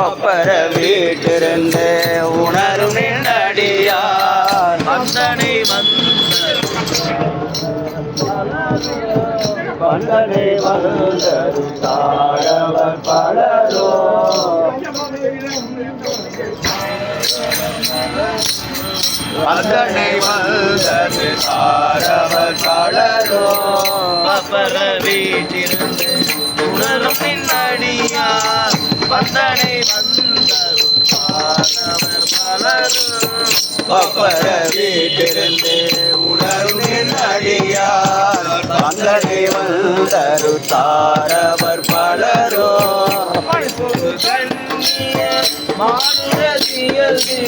ஒப்பர வீட்டிருந்து உணரும் நின்றடியார் வந்தனை வந்த வந்தனை வந்தது தாழவர் பலரோ. வந்தனை வந்தது தாழவர் பலரோ. பப்பர வீட்டிருந்து உணரும் நின்னடியார் வந்தனை வந்தரும் பாடவர் பலரும் ஒப்பர வீட்டிருந்து உணரும் நின்றடியார் வந்தனை வந்தரு தாரவர் பலரோ மைப்பொரு கண்ணியர் மானுடத்தியல்கு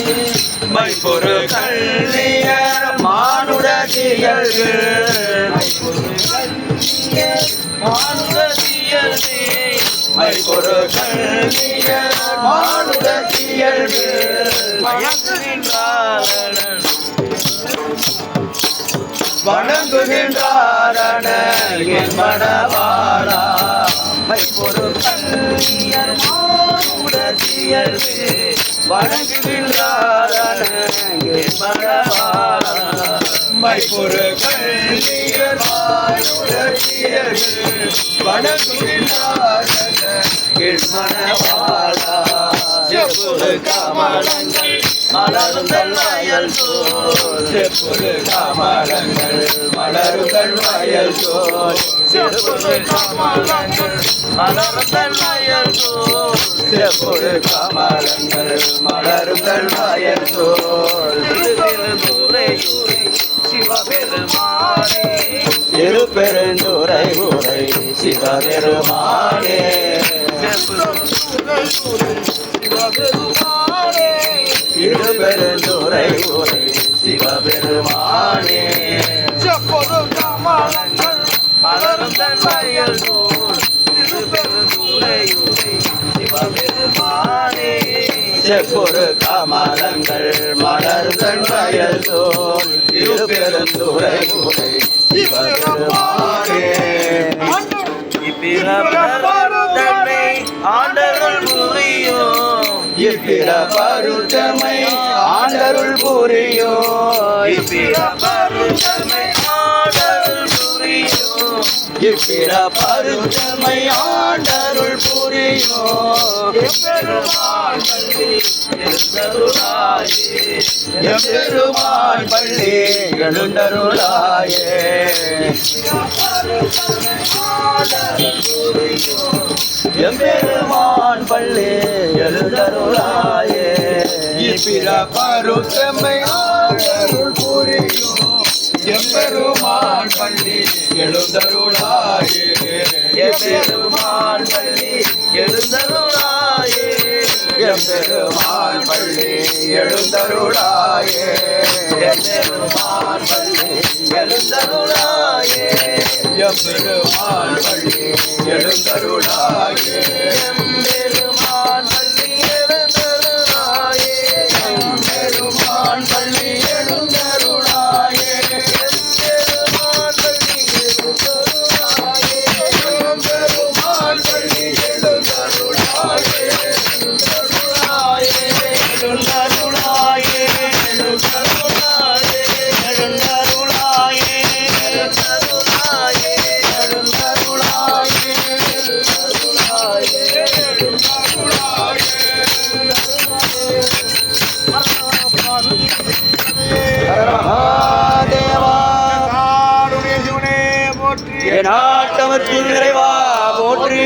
மைப்பொரு கண்ணியர் மானுடத்தியல்கு வணங்குகின்றாரண என் மனவாளா மைப்பொரு கண்ணியர் மானுடத்தியல்கு வணங்குகின்றாரண என் மனவாளா மைப்பொரு கண்ணியர் மானுடத்தியல்கு வணங்குகின்றாரண என் மனவாளா செப்புரு கமலங்கள் மலருங்கள் வயல் சோல் செப்புரு கமலங்கள் மலருங்கள் வயல் சோல் செப்புரு கமலங்கள் மலருங்கள் வயல் சோல் செப்புரு கமலங்கள் மலருங்கள் வயல் சோல் சிவபெருமானே திருப்பெருந்துரை உரை சிவபெருமானே. திருப்பெருந்துரை உரை சிவபெருமானே செப்பொரு கமலங்கள் மலரும் தன்மையல் போல் திருப்பெருந்துரையுரை சிவபெருமானே செப்பொரு கமலங்கள் மலர்தன் வயல் தோல் திருப்பெருந்துரை உரை சிவபெருமானே இப்பிற பருத்தமை ஆண்டருள் புரியோ இப்பிறப்பருத்தனை ஆண்டருள் புரியும் இப்பிற பருத்தமை ஆண்டருள் புரியோ பெருமாள் பள்ளி எழுந்தருளாயே. எம்பெருமான் பள்ளி எழுந்தருளாயே. எம்பெருமான் பள்ளி எழுந்தருளாயே. இப்பிற பருத்தமை ஆண்டருள் புரியோ எம்பெருமான் பள்ளி எழுந்தருளாயே. பெருமாள் பள்ளி எழுந்தருளாயே. எம்பெருமான் பள்ளி எழுந்தருளாயே. பெருமாள் பள்ளி எழுந்தருளாயே. பெருமாள் பள்ளி எழுந்தருளாயே ஆட்டமத்தின் நிறைவா போற்றி.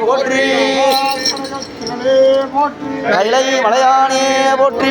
போற்றி. சிவனே போற்றி. கைலை மலையானே போற்றி